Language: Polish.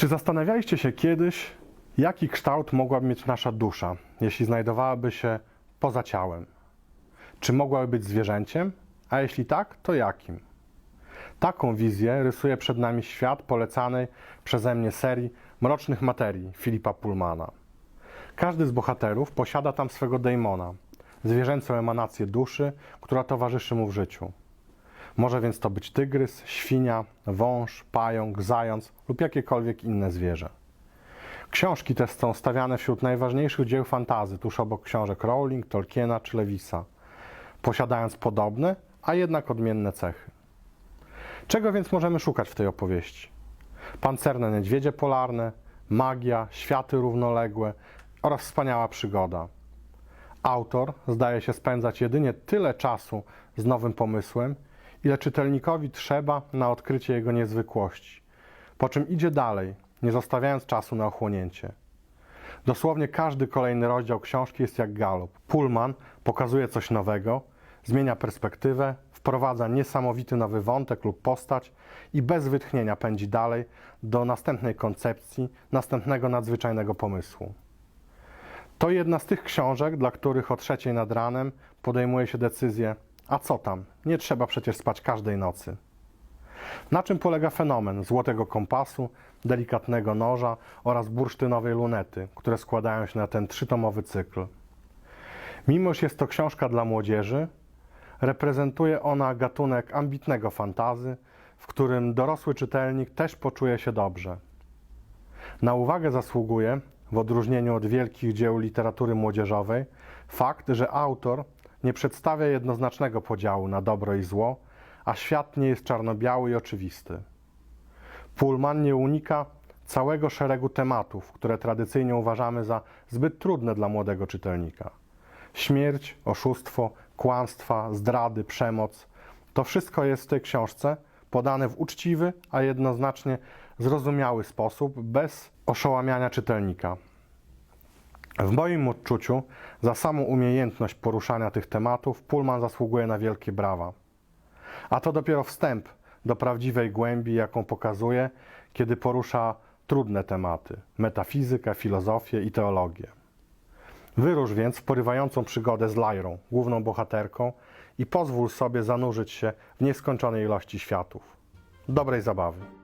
Czy zastanawialiście się kiedyś, jaki kształt mogłaby mieć nasza dusza, jeśli znajdowałaby się poza ciałem? Czy mogłaby być zwierzęciem? A jeśli tak, to jakim? Taką wizję rysuje przed nami świat polecanej przeze mnie serii Mrocznych Materii Filipa Pullmana. Każdy z bohaterów posiada tam swego daimona, zwierzęcą emanację duszy, która towarzyszy mu w życiu. Może więc to być tygrys, świnia, wąż, pająk, zając lub jakiekolwiek inne zwierzę. Książki te są stawiane wśród najważniejszych dzieł fantazy, tuż obok książek Rowling, Tolkiena czy Lewisa, posiadając podobne, a jednak odmienne cechy. Czego więc możemy szukać w tej opowieści? Pancerne niedźwiedzie polarne, magia, światy równoległe oraz wspaniała przygoda. Autor zdaje się spędzać jedynie tyle czasu z nowym pomysłem, ile czytelnikowi trzeba na odkrycie jego niezwykłości, po czym idzie dalej, nie zostawiając czasu na ochłonięcie. Dosłownie każdy kolejny rozdział książki jest jak galop. Pullman pokazuje coś nowego, zmienia perspektywę, wprowadza niesamowity nowy wątek lub postać i bez wytchnienia pędzi dalej do następnej koncepcji, następnego nadzwyczajnego pomysłu. To jedna z tych książek, dla których o trzeciej nad ranem podejmuje się decyzję, a co tam, nie trzeba przecież spać każdej nocy. Na czym polega fenomen złotego kompasu, delikatnego noża oraz bursztynowej lunety, które składają się na ten trzytomowy cykl? Mimo, że jest to książka dla młodzieży, reprezentuje ona gatunek ambitnego fantazy, w którym dorosły czytelnik też poczuje się dobrze. Na uwagę zasługuje, w odróżnieniu od wielkich dzieł literatury młodzieżowej, fakt, że autor nie przedstawia jednoznacznego podziału na dobro i zło, a świat nie jest czarno-biały i oczywisty. Pullman nie unika całego szeregu tematów, które tradycyjnie uważamy za zbyt trudne dla młodego czytelnika. Śmierć, oszustwo, kłamstwa, zdrady, przemoc to wszystko jest w tej książce podane w uczciwy, a jednoznacznie zrozumiały sposób, bez oszołamiania czytelnika. W moim odczuciu za samą umiejętność poruszania tych tematów Pullman zasługuje na wielkie brawa. A to dopiero wstęp do prawdziwej głębi, jaką pokazuje, kiedy porusza trudne tematy metafizykę, filozofię i teologię. Wyrusz więc w porywającą przygodę z Lyrą, główną bohaterką, i pozwól sobie zanurzyć się w nieskończonej ilości światów. Dobrej zabawy.